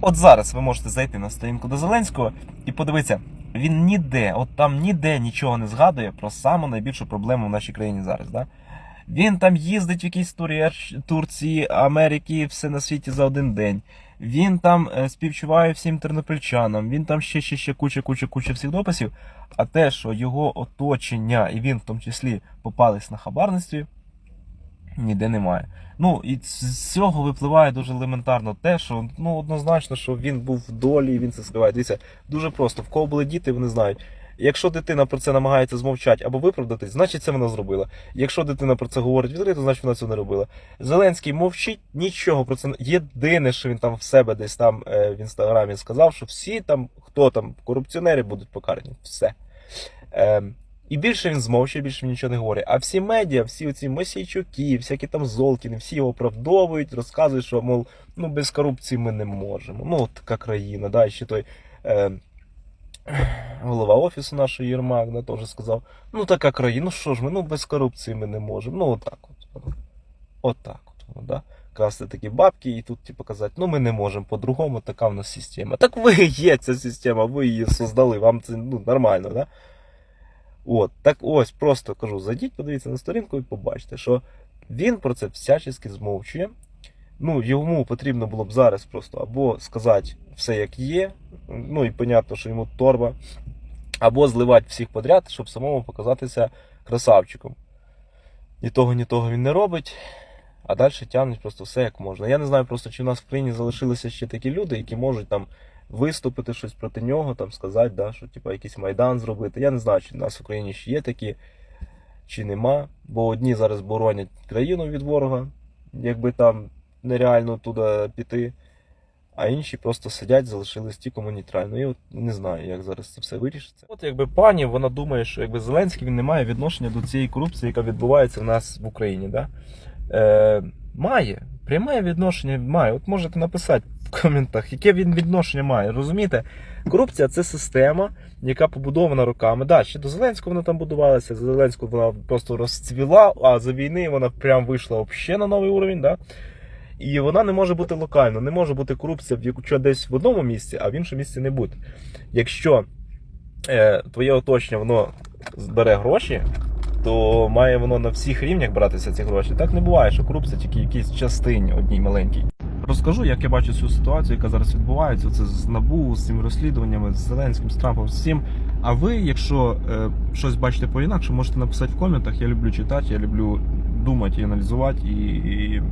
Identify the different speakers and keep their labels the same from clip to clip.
Speaker 1: От зараз ви можете зайти на сторінку до Зеленського і подивитися, він ніде, от там ніде нічого не згадує про саму найбільшу проблему в нашій країні зараз. Да? Він там їздить в якісь Турі- Турції, Америки, все на світі за один день. Він там е, співчуває всім тернопільчанам, він там ще ще ще куча, куча, куча всіх дописів. А те, що його оточення, і він в тому числі попались на хабарництві, ніде немає. Ну і з цього випливає дуже елементарно те, що ну однозначно, що він був в долі, він це скриває. Дивіться, дуже просто. В кого були діти, вони знають. Якщо дитина про це намагається змовчати або виправдатись, значить це вона зробила. Якщо дитина про це говорить відкрито, значить вона цього не робила. Зеленський мовчить, нічого про це не єдине, що він там в себе десь там е, в інстаграмі сказав, що всі там, хто там корупціонери будуть покарані. Все. І більше він змовчує, більше він нічого не говорить. А всі медіа, всі оці Мосійчуки, всякі там Золкіни, всі його оправдовують, розказують, що мов, ну без корупції ми не можемо. Ну, от така країна, да, ще той. Е, Голова офісу нашого Єрмак да, теж сказав: ну така країна, ну що ж ми, ну без корупції ми не можемо. Ну отак от. Отак от да. Красти такі бабки і тут типу, казати, ну ми не можемо по-другому, така в нас система. Так ви є ця система, ви її создали, вам це ну, нормально, да? От, так ось, просто кажу, зайдіть, подивіться на сторінку і побачите, що він про це всячески змовчує. Ну, йому потрібно було б зараз просто або сказати все як є, ну і понятно, що йому торба, або зливати всіх подряд, щоб самому показатися красавчиком. Ні того, ні того він не робить, а далі тягнуть просто все як можна. Я не знаю просто, чи в нас в країні залишилися ще такі люди, які можуть там виступити щось проти нього, там сказати, да, що типу, якийсь майдан зробити. Я не знаю, чи в нас в Україні ще є такі, чи нема. Бо одні зараз боронять країну від ворога, якби там нереально туди піти, а інші просто сидять, залишились тільки нейтрально. І от не знаю, як зараз це все вирішиться. От якби пані, вона думає, що якби Зеленський він не має відношення до цієї корупції, яка відбувається в нас в Україні. Да? Е, має. Пряме відношення має. От можете написати в коментах, яке він відношення має. Розумієте? Корупція це система, яка побудована роками. Да, ще до Зеленського вона там будувалася. За Зеленського вона просто розцвіла, а за війни вона прям вийшла взагалі на новий уровень. Да? І вона не може бути локально, не може бути корупція в десь в одному місці, а в іншому місці не бути. Якщо е, твоє оточення воно збере гроші, то має воно на всіх рівнях братися ці гроші. Так не буває, що корупція тільки в якійсь частині одній маленькій. Розкажу, як я бачу цю ситуацію, яка зараз відбувається. Це з НАБУ, з цими розслідуваннями, з Зеленським, з Трампом, з всім. А ви, якщо е, щось бачите по-інакше, можете написати в коментах. Я люблю читати, я люблю думати і аналізувати. І, і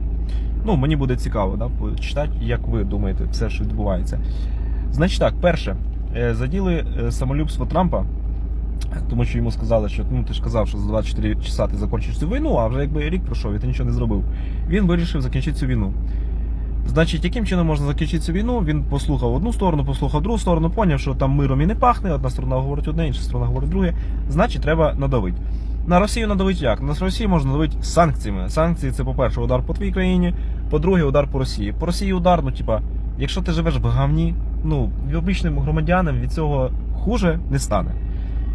Speaker 1: ну, мені буде цікаво да, почитати, як ви думаєте, все, що відбувається. Значить так, перше, е, заділи е, самолюбство Трампа. Тому що йому сказали, що ну ти ж казав, що за 24 часа ти закінчиш цю війну, а вже якби рік пройшов і ти нічого не зробив. Він вирішив закінчити цю війну. Значить, яким чином можна закінчити цю війну? Він послухав одну сторону, послухав другу сторону, поняв, що там миром і не пахне, одна сторона говорить одне, інша сторона говорить друге. Значить, треба надавити. На Росію надавити як? На Росію можна надавити санкціями. Санкції це, по-перше, удар по твоїй країні, по-друге, удар по Росії. По Росії удар, ну типа, якщо ти живеш в говні, ну обичним громадянам від цього хуже не стане.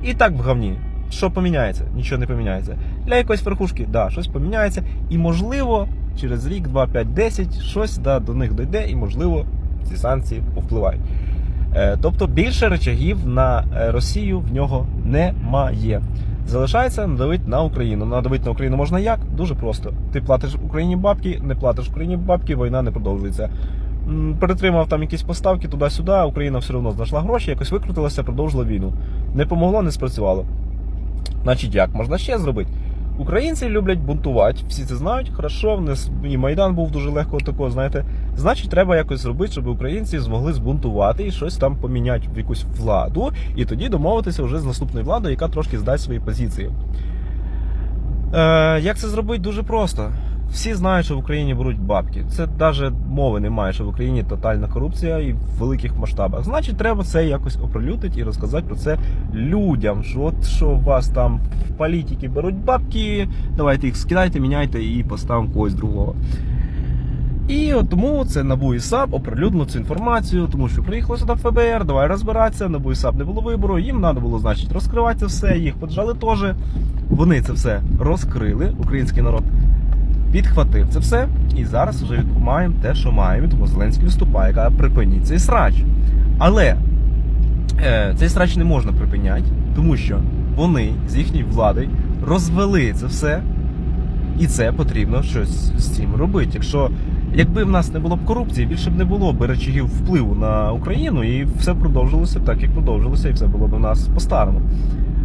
Speaker 1: І так в говні. Що поміняється? Нічого не поміняється. Для якоїсь верхушки, да, щось поміняється. І можливо, через рік, 2, 5, 10, щось да, до них дойде, і можливо ці санкції повпливають. Е, тобто більше речагів на е, Росію в нього немає. Залишається надавити на Україну. Надавити на Україну можна як? Дуже просто. Ти платиш Україні бабки, не платиш Україні бабки, війна не продовжується. Перетримав там якісь поставки туди-сюди, Україна все одно знайшла гроші, якось викрутилася, продовжила війну. Не помогло, не спрацювало. Значить, як можна ще зробити? Українці люблять бунтувати, всі це знають, хорошо, в і Майдан був дуже легко такого, знаєте. Значить, треба якось зробити, щоб українці змогли збунтувати і щось там поміняти в якусь владу, і тоді домовитися вже з наступною владою, яка трошки здасть свої позиції. Е, як це зробити? Дуже просто. Всі знають, що в Україні беруть бабки. Це навіть мови немає, що в Україні тотальна корупція і в великих масштабах. Значить, треба це якось оприлюднити і розказати про це людям. Що от що у вас там в політики беруть бабки, давайте їх скидайте, міняйте і поставимо когось другого. І от тому це НАБУ і САП оприлюднило цю інформацію, тому що приїхало сюди ФБР, давай розбиратися, НАБУ і САП не було вибору, їм треба було, значить, розкривати це все, їх поджали теж. Вони це все розкрили, український народ. Підхватив це все, і зараз вже маємо те, що маємо, тому Зеленський виступає, каже, припиніть цей срач. Але е, цей срач не можна припиняти, тому що вони з їхньою владою розвели це все, і це потрібно щось з цим робити. Якщо якби в нас не було б корупції, більше б не було б речагів впливу на Україну, і все продовжилося так, як продовжилося, і все було б у нас по-старому.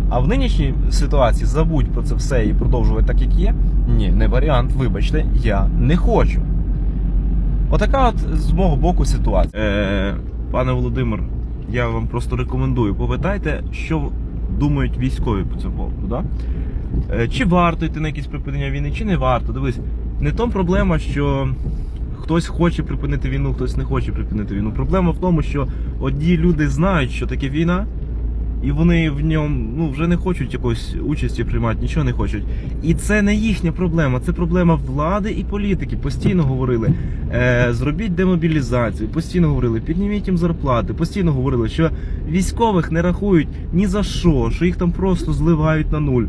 Speaker 1: А в нинішній ситуації забудь про це все і продовжувати так, як є. Ні, не варіант. Вибачте, я не хочу. Отака от з мого боку ситуація. Е, пане Володимир, я вам просто рекомендую, попитайте, що думають військові по цьому поводу. Да? Е, чи варто йти на якісь припинення війни, чи не варто. Дивись, не тому проблема, що хтось хоче припинити війну, хтось не хоче припинити війну. Проблема в тому, що одні люди знають, що таке війна, і вони в ньому ну, вже не хочуть якоїсь участі приймати, нічого не хочуть. І це не їхня проблема, це проблема влади і політики. Постійно говорили, е, зробіть демобілізацію, постійно говорили, підніміть їм зарплати, постійно говорили, що військових не рахують ні за що, що їх там просто зливають на нуль.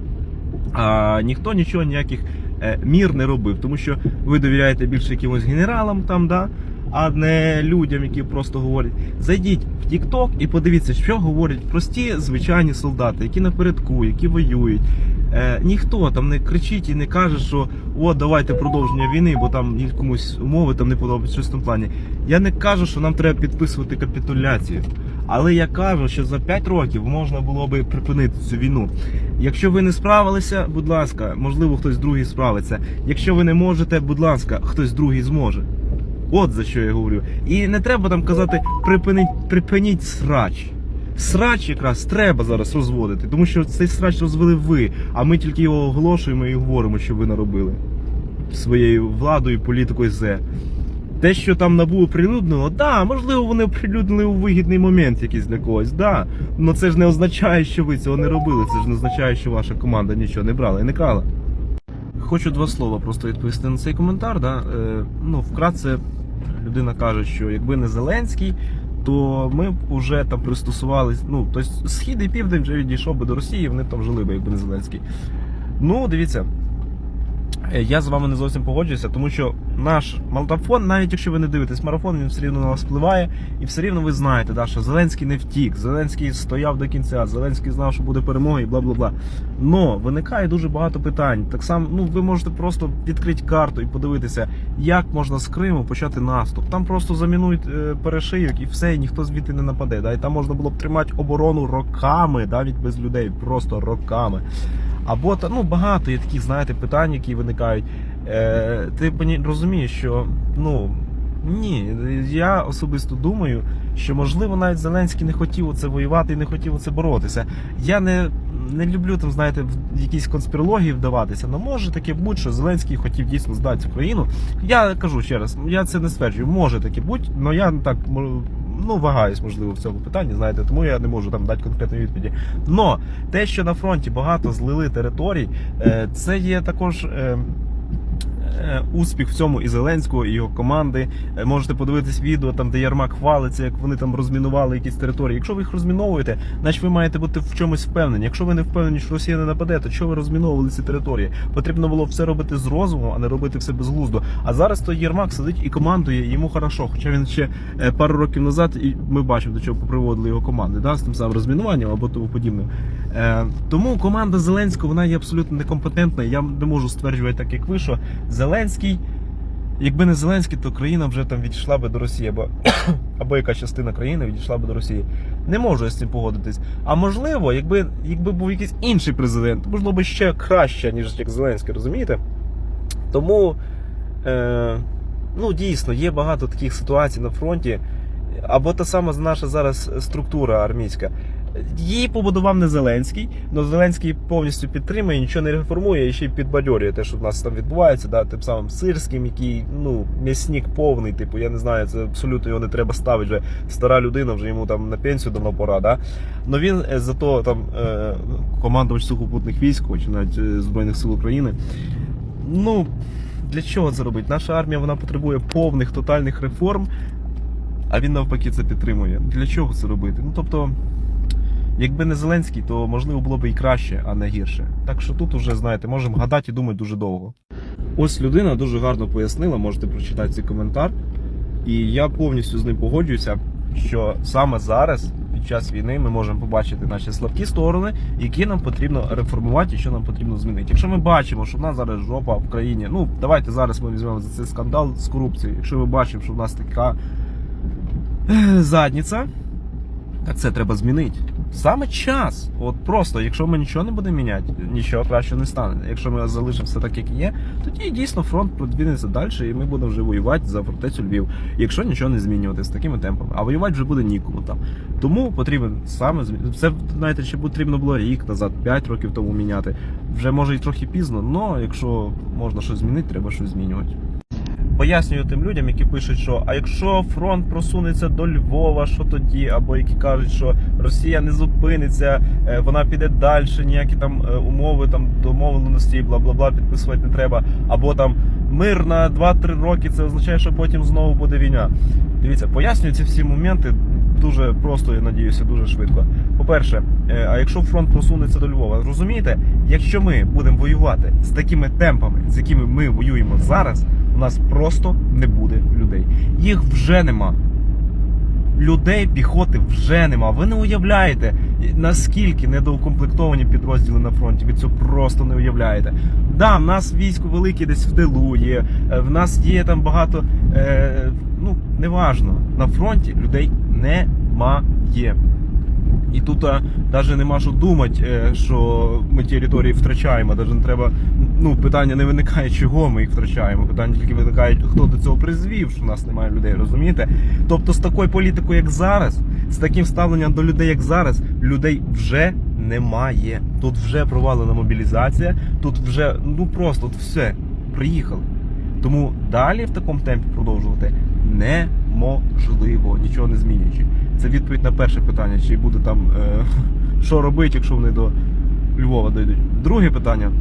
Speaker 1: А ніхто нічого ніяких е, мір не робив, тому що ви довіряєте більше якимось генералам там, да, а не людям, які просто говорять. Зайдіть в TikTok і подивіться, що говорять прості звичайні солдати, які напередку, які воюють. Е, ніхто там не кричить і не каже, що о, давайте продовження війни, бо там комусь умови там не подобаються щось в тому плані. Я не кажу, що нам треба підписувати капітуляцію. Але я кажу, що за 5 років можна було би припинити цю війну. Якщо ви не справилися, будь ласка, можливо, хтось другий справиться. Якщо ви не можете, будь ласка, хтось другий зможе. От за що я говорю. І не треба там казати припиніть, припиніть срач. Срач якраз треба зараз розводити, тому що цей срач розвели ви, а ми тільки його оголошуємо і говоримо, що ви наробили своєю владою, політикою зе. Те, що там набу оприлюднило, да, можливо, вони оприлюднили у вигідний момент якийсь для когось, да. Но це ж не означає, що ви цього не робили. Це ж не означає, що ваша команда нічого не брала і не крала. Хочу два слова просто відповісти на цей коментар. Да? Е, ну, вкратце, людина каже, що якби не Зеленський, то ми б вже там пристосувалися. Ну, тобто схід і південь вже відійшов би до Росії, вони там жили би, якби не Зеленський. Ну, дивіться. Е, Я з вами не зовсім погоджуюся, тому що наш марафон, навіть якщо ви не дивитесь марафон, він все рівно на вас впливає, і все рівно ви знаєте, да, що Зеленський не втік, Зеленський стояв до кінця, Зеленський знав, що буде перемога і бла бла бла. Но виникає дуже багато питань. Так само, ну ви можете просто відкрити карту і подивитися, як можна з Криму почати наступ. Там просто замінують е, перешийок і все, і ніхто звідти не нападе. Да? І там можна було б тримати оборону роками, навіть без людей, просто роками. Або ну багато є таких, знаєте, питань, які виникають. Е, ти розумієш, що ну ні, я особисто думаю, що можливо навіть Зеленський не хотів це воювати і не хотів це боротися. Я не, не люблю там, знаєте, в якісь конспірології вдаватися. але може таке бути, що Зеленський хотів дійсно здати цю країну. Я кажу ще раз, я це не стверджую, може таке бути, але я так ну, вагаюсь, можливо, в цьому питанні, знаєте, тому я не можу там дати конкретної відповіді. Но те, що на фронті багато злили територій, е, це є також. Е, Успіх в цьому і Зеленського, і його команди. Е, Можете подивитись відео, там де Ярмак хвалиться, як вони там розмінували якісь території. Якщо ви їх розміновуєте, значить ви маєте бути в чомусь впевнені. Якщо ви не впевнені, що Росія не нападе, то чого ви розміновували ці території? Потрібно було все робити з розумом, а не робити все безглуздо. А зараз то Єрмак сидить і командує, йому хорошо. Хоча він ще е, пару років назад, і ми бачимо, до чого поприводили його команди, да, з тим самим розмінуванням або тому подібним. Е, тому команда Зеленського вона є абсолютно некомпетентна. Я не можу стверджувати так, як ви, що Зеленський. Якби не Зеленський, то країна вже там відійшла би до Росії, або, або яка частина країни відійшла би до Росії. Не можу я з цим погодитись. А можливо, якби, якби був якийсь інший президент, то можливо би ще краще, ніж як Зеленський, розумієте? Тому, е, ну дійсно, є багато таких ситуацій на фронті. Або та сама наша зараз структура армійська. Її побудував не Зеленський, але Зеленський повністю підтримує, нічого не реформує і ще й підбадьорює те, що в нас там відбувається, да, тим самим Сирським, який ну, м'ясник повний, типу, я не знаю, це абсолютно його не треба ставити. Вже стара людина, вже йому там на пенсію давно пора. Да? Но він е, зато там е, командувач сухопутних військ, чи навіть е, Збройних сил України. Ну, для чого це робить? Наша армія вона потребує повних тотальних реформ, а він навпаки це підтримує. Для чого це робити? Ну тобто. Якби не Зеленський, то можливо було б і краще, а не гірше. Так що тут уже, знаєте, можемо гадати і думати дуже довго. Ось людина дуже гарно пояснила, можете прочитати цей коментар. І я повністю з ним погоджуюся, що саме зараз, під час війни, ми можемо побачити наші слабкі сторони, які нам потрібно реформувати і що нам потрібно змінити. Якщо ми бачимо, що в нас зараз жопа в країні, ну давайте зараз ми візьмемо за цей скандал з корупцією. Якщо ми бачимо, що в нас така е, задниця, так це треба змінити. Саме час. От просто, якщо ми нічого не будемо міняти, нічого краще не стане. Якщо ми залишимо все так, як є, тоді дійсно фронт продвинеться далі, і ми будемо вже воювати за фортецю Львів. Якщо нічого не змінювати з такими темпами, а воювати вже буде нікому там. Тому потрібен саме Це знаєте, ще потрібно було рік назад, 5 років тому міняти. Вже може і трохи пізно, але якщо можна щось змінити, треба щось змінювати. Пояснюю тим людям, які пишуть, що а якщо фронт просунеться до Львова, що тоді? Або які кажуть, що Росія не зупиниться, е, вона піде далі, ніякі там е, умови, там домовленості, бла бла бла підписувати не треба. Або там мир на 2-3 роки, це означає, що потім знову буде війна. Дивіться, пояснюю ці всі моменти дуже просто, я надіюся, дуже швидко. По-перше, е, а якщо фронт просунеться до Львова, розумієте, якщо ми будемо воювати з такими темпами, з якими ми воюємо зараз, у нас просто не буде людей. Їх вже нема. Людей, піхоти вже нема. Ви не уявляєте, наскільки недоукомплектовані підрозділи на фронті. Ви цього просто не уявляєте. Да, в нас військо велике десь в тилу є, е, в нас є там багато. Е, ну, неважно. На фронті людей немає. І тут навіть нема що думати, е, що ми території втрачаємо. Навіть не треба. Ну, питання не виникає, чого ми їх втрачаємо. Питання тільки виникає, хто до цього призвів, що в нас немає людей, розумієте? Тобто, з такою політикою, як зараз, з таким ставленням до людей, як зараз, людей вже немає. Тут вже провалена мобілізація, тут вже ну просто тут все приїхали. Тому далі в такому темпі продовжувати неможливо, нічого не змінюючи. Це відповідь на перше питання, чи буде там е, що робити, якщо вони до Львова дійдуть. Друге питання.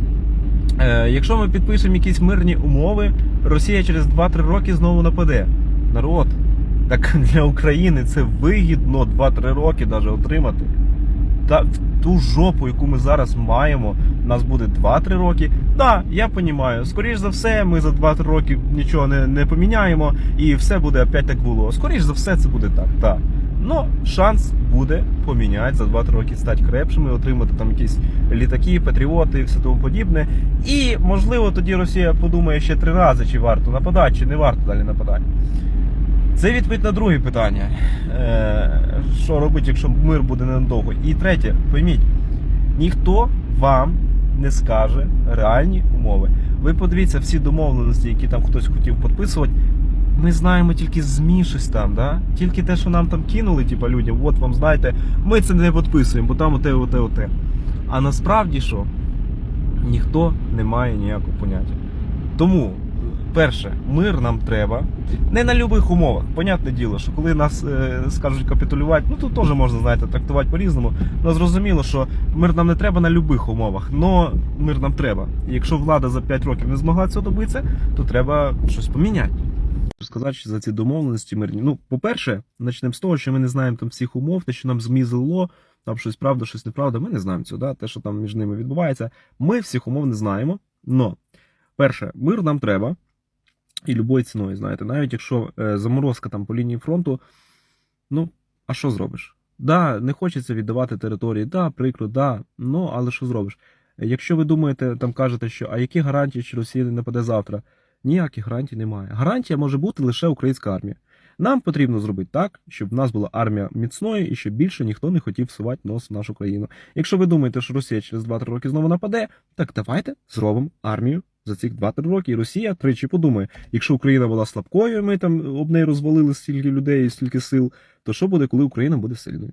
Speaker 1: Е, якщо ми підпишемо якісь мирні умови, Росія через 2-3 роки знову нападе. Народ. Так для України це вигідно 2-3 роки навіть отримати. Та в ту жопу, яку ми зараз маємо, нас буде 2-3 роки. Да, я розумію. Скоріш за все, ми за 2-3 роки нічого не, не поміняємо, і все буде опять так було. Скоріш за все, це буде так. так. Ну, шанс буде поміняти за 2-3 роки стати крепшими, отримати там якісь літаки, патріоти і все тому подібне. І можливо тоді Росія подумає ще три рази, чи варто нападати, чи не варто далі нападати. Це відповідь на друге питання. Е, що робити, якщо мир буде ненадовго? І третє, пойміть, ніхто вам не скаже реальні умови. Ви подивіться всі домовленості, які там хтось хотів підписувати. Ми знаємо тільки ЗМІ щось там, да? Тільки те, що нам там кинули, типа людям, от вам знаєте, ми це не підписуємо, бо там оте, оте, оте. А насправді що? Ніхто не має ніякого поняття. Тому, перше, мир нам треба. Не на будь-яких умовах. Понятне діло, що коли нас е, скажуть капітулювати, ну тут теж можна, знаєте, трактувати по-різному. Але зрозуміло, що мир нам не треба на будь-яких умовах, але мир нам треба. І якщо влада за 5 років не змогла цього добитися, то треба щось поміняти. Сказати що за ці домовленості мирні. Ну, по-перше, почнемо з того, що ми не знаємо там всіх умов, те, що нам ЗМІ злило, там щось правда, щось неправда. Ми не знаємо цього, да? те, що там між ними відбувається. Ми всіх умов не знаємо. Но, перше, мир нам треба. І любою ціною, знаєте, навіть якщо е, заморозка там по лінії фронту, ну, а що зробиш? Да, не хочеться віддавати території, да, прикро, да, ну, але що зробиш? Якщо ви думаєте, там кажете, що а які гарантії, що Росія не нападе завтра? Ніяких гарантій немає. Гарантія може бути лише українська армія. Нам потрібно зробити так, щоб в нас була армія міцною і щоб більше ніхто не хотів всувати нос в нашу країну. Якщо ви думаєте, що Росія через 2-3 роки знову нападе, так давайте зробимо армію за цих 2-3 роки. І Росія тричі подумає, якщо Україна була слабкою, ми там об неї розвалили стільки людей стільки сил, то що буде, коли Україна буде сильною?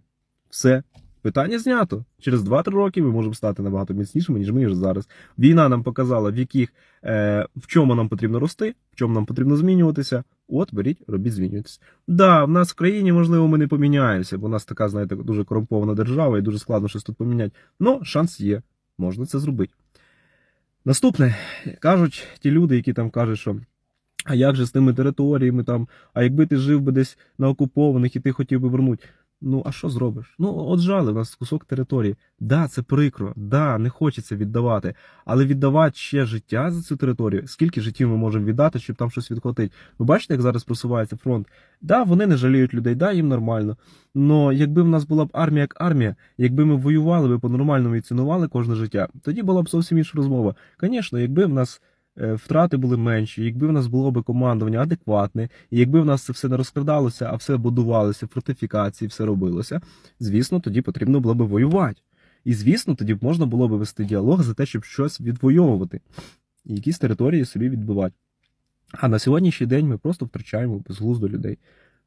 Speaker 1: Все. Питання знято. Через 2-3 роки ми можемо стати набагато міцнішими, ніж ми ніж зараз. Війна нам показала, в яких е, в чому нам потрібно рости, в чому нам потрібно змінюватися. От беріть, робіть, змінюйтесь. Да, в нас в країні, можливо, ми не поміняємося, бо у нас така, знаєте, дуже корумпована держава і дуже складно щось тут поміняти. Но шанс є, можна це зробити. Наступне кажуть ті люди, які там кажуть, що. А як же з тими територіями там? А якби ти жив би десь на окупованих і ти хотів би вернути? Ну, а що зробиш? Ну, от жали, у нас кусок території. Да, це прикро, да, не хочеться віддавати. Але віддавати ще життя за цю територію, скільки життів ми можемо віддати, щоб там щось відхватити. Ви бачите, як зараз просувається фронт? Да, вони не жаліють людей, да, їм нормально. Но якби в нас була б армія як армія, якби ми воювали би по-нормальному і цінували кожне життя, тоді була б зовсім інша розмова. Звісно, якби в нас втрати були менші, якби в нас було б командування адекватне, і якби в нас це все не розкрадалося, а все будувалося, фортифікації, все робилося, звісно, тоді потрібно було б воювати. І звісно, тоді можна було б вести діалог за те, щоб щось відвоювати і якісь території собі відбивати. А на сьогоднішній день ми просто втрачаємо безглуздо людей.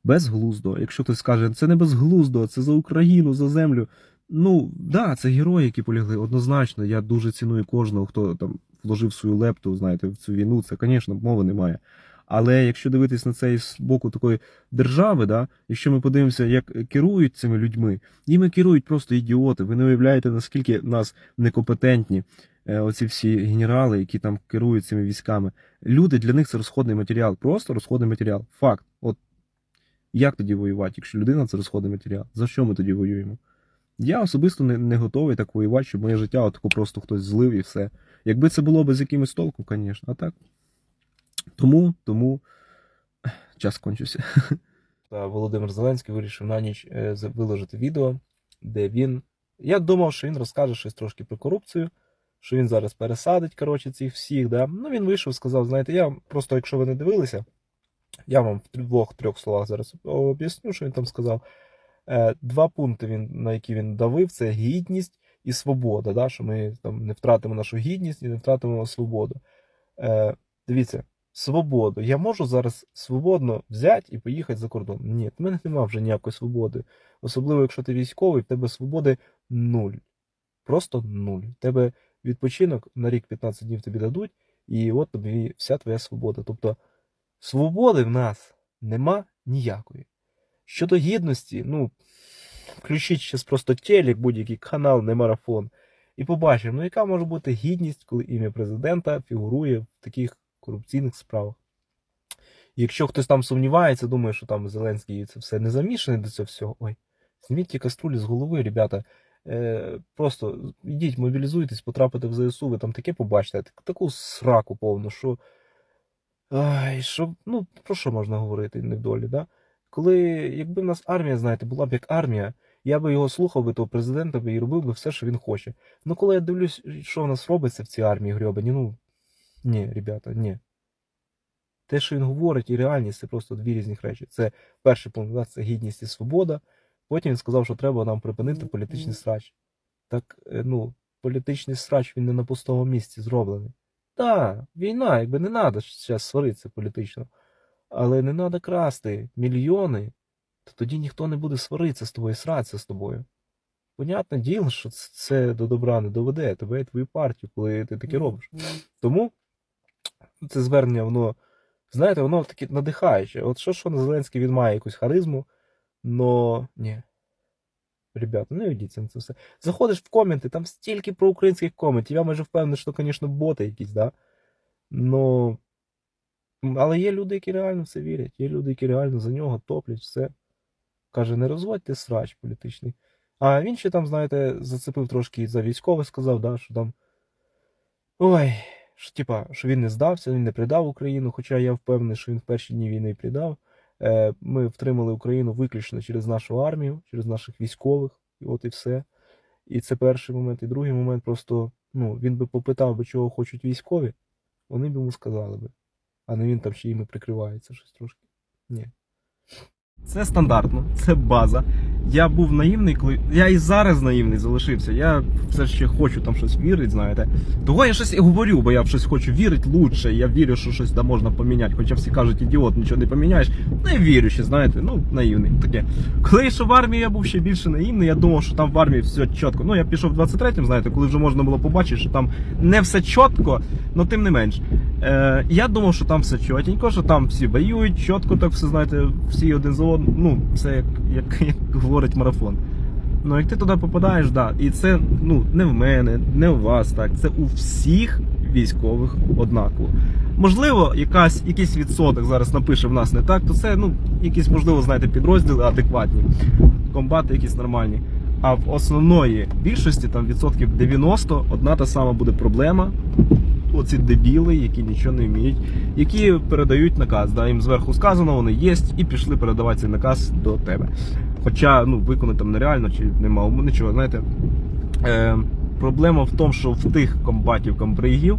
Speaker 1: Безглуздо. Якщо хтось скаже, це не безглуздо, це за Україну, за землю. Ну, да, це герої, які полягли. Однозначно, я дуже ціную кожного, хто там вложив свою лепту, знаєте, в цю війну. Це, звісно, мови немає. Але якщо дивитись на це з боку такої держави, да, якщо ми подивимося, як керують цими людьми, ними керують просто ідіоти. Ви не уявляєте, наскільки нас некомпетентні е, оці всі генерали, які там керують цими військами. Люди для них це розходний матеріал, просто розходний матеріал. Факт. От як тоді воювати, якщо людина це розходний матеріал? За що ми тоді воюємо? Я особисто не, не готовий так воювати, щоб моє життя отако просто хтось злив і все. Якби це було без якимось толку, звісно, а так. Тому, тому час кончився. Володимир Зеленський вирішив на ніч е, виложити відео, де він. Я думав, що він розкаже щось трошки про корупцію, що він зараз пересадить, коротше, цих всіх. Да? Ну, він вийшов, сказав, знаєте, я просто, якщо ви не дивилися, я вам в двох-трьох словах зараз об'ясню, що він там сказав. Е, Два пункти, він, на які він давив, це гідність і свобода. Да? Що ми там не втратимо нашу гідність і не втратимо свободу. Е, Дивіться, свободу. Я можу зараз свободно взяти і поїхати за кордон. Ні, в мене немає вже ніякої свободи. Особливо, якщо ти військовий, в тебе свободи нуль. Просто нуль. В тебе відпочинок на рік 15 днів тобі дадуть, і от тобі вся твоя свобода. Тобто свободи в нас нема ніякої. Щодо гідності, ну, включіть зараз просто телек, будь-який канал, не марафон, і побачимо, ну яка може бути гідність, коли ім'я президента фігурує в таких корупційних справах. Якщо хтось там сумнівається, думає, що там Зеленський це все не замішаний до цього всього. Ой, зніміть ті каструлі з голови, ребята. Е, просто йдіть, мобілізуйтесь, потрапите в ЗСУ, ви там таке побачите, так- таку сраку повну, що. Ай, що, ну, про що можна говорити невдолі, да? Коли, якби в нас армія, знаєте, була б як армія, я би його слухав би того президента би і робив би все, що він хоче. Ну, коли я дивлюсь, що в нас робиться в цій армії грьобані, ну, ні, ребята, ні. Те, що він говорить, і реальність це просто дві різних речі. Це перший пункт, да, це гідність і свобода. Потім він сказав, що треба нам припинити політичний срач. Так, е, ну, політичний срач він не на пустому місці зроблений. Так, війна, якби не треба зараз сваритися політично. Але не треба красти мільйони, то тоді ніхто не буде сваритися з тобою, сратися з тобою. Понятне діло, що це до добра не доведе тебе і твою партію, коли ти таке робиш. Тому це звернення, воно, знаєте, воно таке надихаюче. От що, що на Зеленський він має якусь харизму, но ні. Ребята, не ведіться на це все. Заходиш в коменти, там стільки проукраїнських коментів. Я майже впевнений, що, звісно, боти якісь, да? Но... Але є люди, які реально в це вірять. Є люди, які реально за нього топлять все. Каже, не розводьте срач політичний. А він ще там, знаєте, зацепив трошки за військових, сказав, да, що там. Ой, що, типа, що він не здався, він не придав Україну, хоча я впевнений, що він в перші дні війни придав. Е, Ми втримали Україну виключно через нашу армію, через наших військових, і от і все. І це перший момент. І другий момент просто, ну, він би попитав би, чого хочуть військові, вони б йому сказали би. А не він там ще іми прикривається щось трошки. Ні. Це стандартно, це база. Я був наївний, коли. Я і зараз наївний залишився. Я все ще хочу там щось вірити, знаєте. Того я щось і говорю, бо я в щось хочу вірити лучше. Я вірю, що щось там можна поміняти. Хоча всі кажуть, ідіот, нічого не поміняєш. Ну я вірю ще, знаєте, ну наївний таке. Коли я йшов в армію, я був ще більше наївний. Я думав, що там в армії все чітко. Ну я пішов в 23-м, знаєте, коли вже можна було побачити, що там не все чітко, але тим не менш. Е, я думав, що там все чотенько, що там всі воюють, чітко так все, знаєте, всі один за одним. Ну, це як, як, як говорить марафон. Ну, як ти туди попадаєш, да, і це ну, не в мене, не у вас, так, це у всіх військових однаково. Можливо, якась, якийсь відсоток зараз напише в нас не так, то це ну, якісь, можливо, знаєте, підрозділи адекватні. комбати якісь нормальні. А в основної більшості, там відсотків 90, одна та сама буде проблема. Оці дебіли, які нічого не вміють, які передають наказ. Да? Їм зверху сказано, вони є, і пішли передавати цей наказ до тебе. Хоча ну, виконати там нереально, чи нема нічого, знаєте. Е, проблема в тому, що в тих комбатів комбригів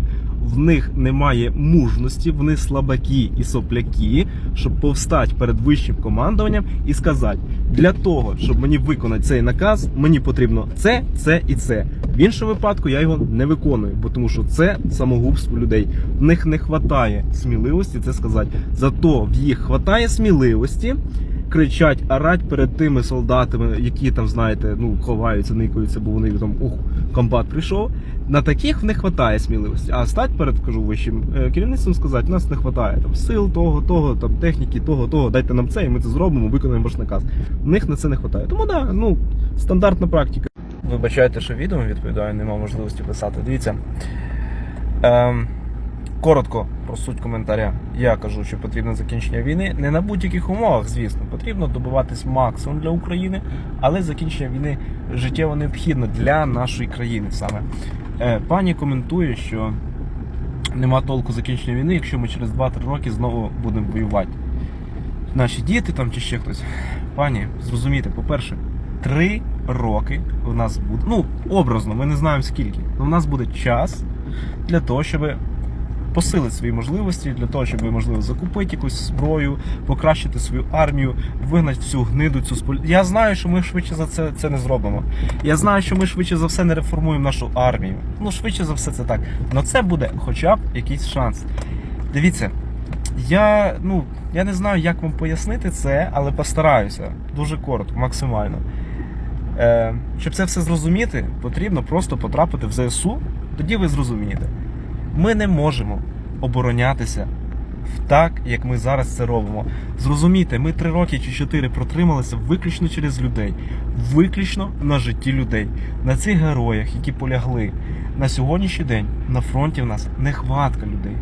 Speaker 1: в них немає мужності, вони слабаки і сопляки, щоб повстати перед вищим командуванням і сказати: для того, щоб мені виконати цей наказ, мені потрібно це, це і це. В іншому випадку я його не виконую, бо тому що це самогубство людей. В них не вистачає сміливості це сказати. Зато в їх вистачає сміливості кричать, орать перед тими солдатами, які там, знаєте, ну ховаються, никаються, бо вони там ух, комбат прийшов. На таких них вистачає сміливості. А стать перед кажу вищим е, керівництвом сказати, нас не вистачає там сил, того, того, там техніки, того, того. Дайте нам це, і ми це зробимо, виконаємо ваш наказ. В них на це не вистачає. Тому да, ну стандартна практика. Вибачайте, що відео відповідаю, немає можливості писати. Дивіться. Ем, коротко про суть коментаря. Я кажу, що потрібно закінчення війни не на будь-яких умовах, звісно. Потрібно добиватись максимум для України, але закінчення війни життєво необхідно для нашої країни саме. Е, пані коментує, що нема толку закінчення війни, якщо ми через 2-3 роки знову будемо воювати. Наші діти там чи ще хтось. Пані, зрозумійте, по-перше, 3 роки у нас буде. Ну, образно, ми не знаємо скільки. але у нас буде час для того, щоб посилити свої можливості, для того, щоб можливо закупити якусь зброю, покращити свою армію, вигнати всю гниду цю споль. Я знаю, що ми швидше за це це не зробимо. Я знаю, що ми швидше за все не реформуємо нашу армію. Ну, швидше за все, це так. Але це буде хоча б якийсь шанс. Дивіться, я ну я не знаю, як вам пояснити це, але постараюся дуже коротко, максимально. Е, Щоб це все зрозуміти, потрібно просто потрапити в ЗСУ, тоді ви зрозумієте. Ми не можемо оборонятися так, як ми зараз це робимо. Зрозумійте, ми три роки чи чотири протрималися виключно через людей, виключно на житті людей, на цих героях, які полягли. На сьогоднішній день на фронті в нас нехватка людей.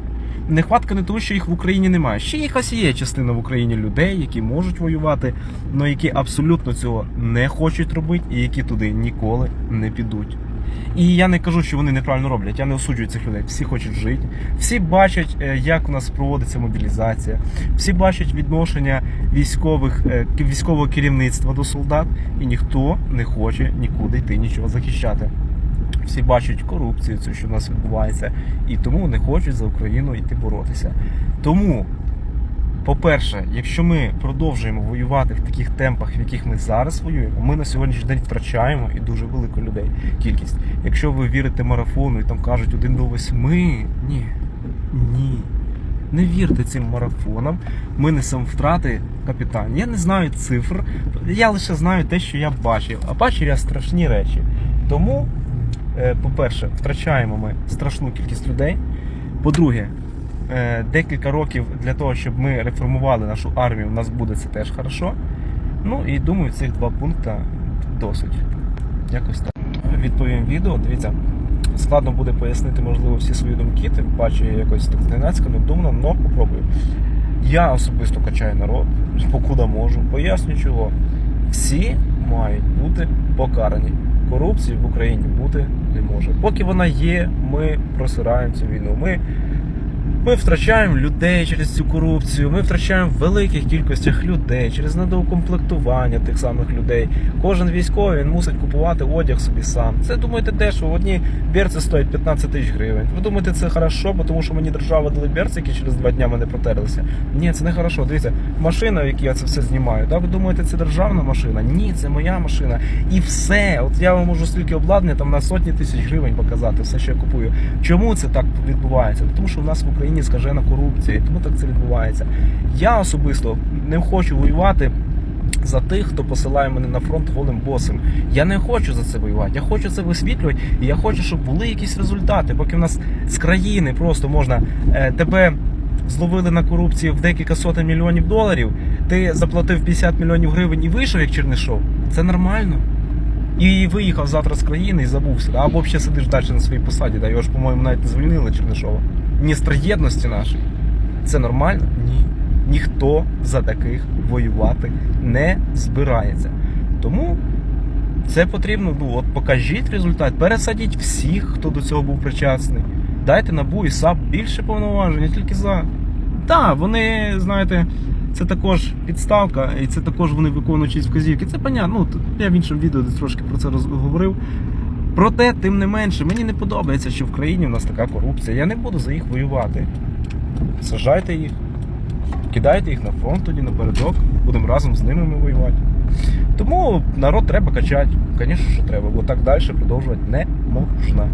Speaker 1: Нехватка не тому, що їх в Україні немає. Ще якась є частина в Україні людей, які можуть воювати, але які абсолютно цього не хочуть робити і які туди ніколи не підуть. І я не кажу, що вони неправильно роблять. Я не осуджую цих людей. Всі хочуть жити, всі бачать, е, як у нас проводиться мобілізація, всі бачать відношення військових е, військового керівництва до солдат, і ніхто не хоче нікуди йти нічого захищати. Всі бачать корупцію, цю, що в нас відбувається, і тому не хочуть за Україну йти боротися. Тому, по-перше, якщо ми продовжуємо воювати в таких темпах, в яких ми зараз воюємо, ми на сьогоднішній день втрачаємо і дуже велику людей кількість. Якщо ви вірите марафону і там кажуть один до восьми, ні, ні. Не вірте цим марафонам. Ми несемо втрати капітан. Я не знаю цифр, я лише знаю те, що я бачив. А бачив я страшні речі. Тому. Е, по-перше, втрачаємо ми страшну кількість людей. По-друге, декілька років для того, щоб ми реформували нашу армію, у нас буде це теж хорошо. Ну і думаю, цих два пункти досить. Якось так. Відповім відео. Дивіться, складно буде пояснити, можливо, всі свої думки, тим паче якось так зненацька, невдумно, але попробую. Я особисто качаю народ, покуда можу. Поясню чого. Всі мають бути покарані корупції в Україні бути не може. Поки вона є, ми просираємо цю війну. Ми ми втрачаємо людей через цю корупцію, ми втрачаємо в великих кількостях людей через недоукомплектування тих самих людей. Кожен військовий він мусить купувати одяг собі сам. Це думаєте, дешево. Одні берці стоять 15 тисяч гривень. Ви думаєте, це хорошо, бо тому що мені держава дали берці, які через два дня мене протерлися. Ні, це не хорошо. Дивіться, машина, в якій я це все знімаю. Да? Ви думаєте, це державна машина? Ні, це моя машина. І все. От я вам можу стільки обладнання там на сотні тисяч гривень показати, все, що я купую. Чому це так відбувається? Тому що в нас в Україні скажена корупція, тому так це відбувається. Я особисто не хочу воювати. За тих, хто посилає мене на фронт голим босом. Я не хочу за це воювати. Я хочу це висвітлювати, і я хочу, щоб були якісь результати. Поки в нас з країни просто можна е, тебе зловили на корупції в декілька сотень мільйонів доларів. Ти заплатив 50 мільйонів гривень і вийшов як Чернишов. Це нормально. І виїхав завтра з країни і забувся. Або ще сидиш далі на своїй посаді. Да? Його ж, по-моєму, навіть не звільнили Чернишова. Дністр єдності нашої. Це нормально? Ні. Ніхто за таких воювати не збирається. Тому це потрібно, ну от покажіть результат, пересадіть всіх, хто до цього був причасний. Дайте набу і САП більше повноважень, тільки за. Так, вони, знаєте, це також підставка, і це також вони виконують вказівки. Це понятно. Ну, я в іншому відео трошки про це роз- говорив. Проте, тим не менше, мені не подобається, що в країні в нас така корупція. Я не буду за їх воювати. Сажайте їх, кидайте їх на фронт тоді напередок, будемо разом з ними ми воювати. Тому народ треба качати. Звісно, що треба, бо так далі продовжувати не можна.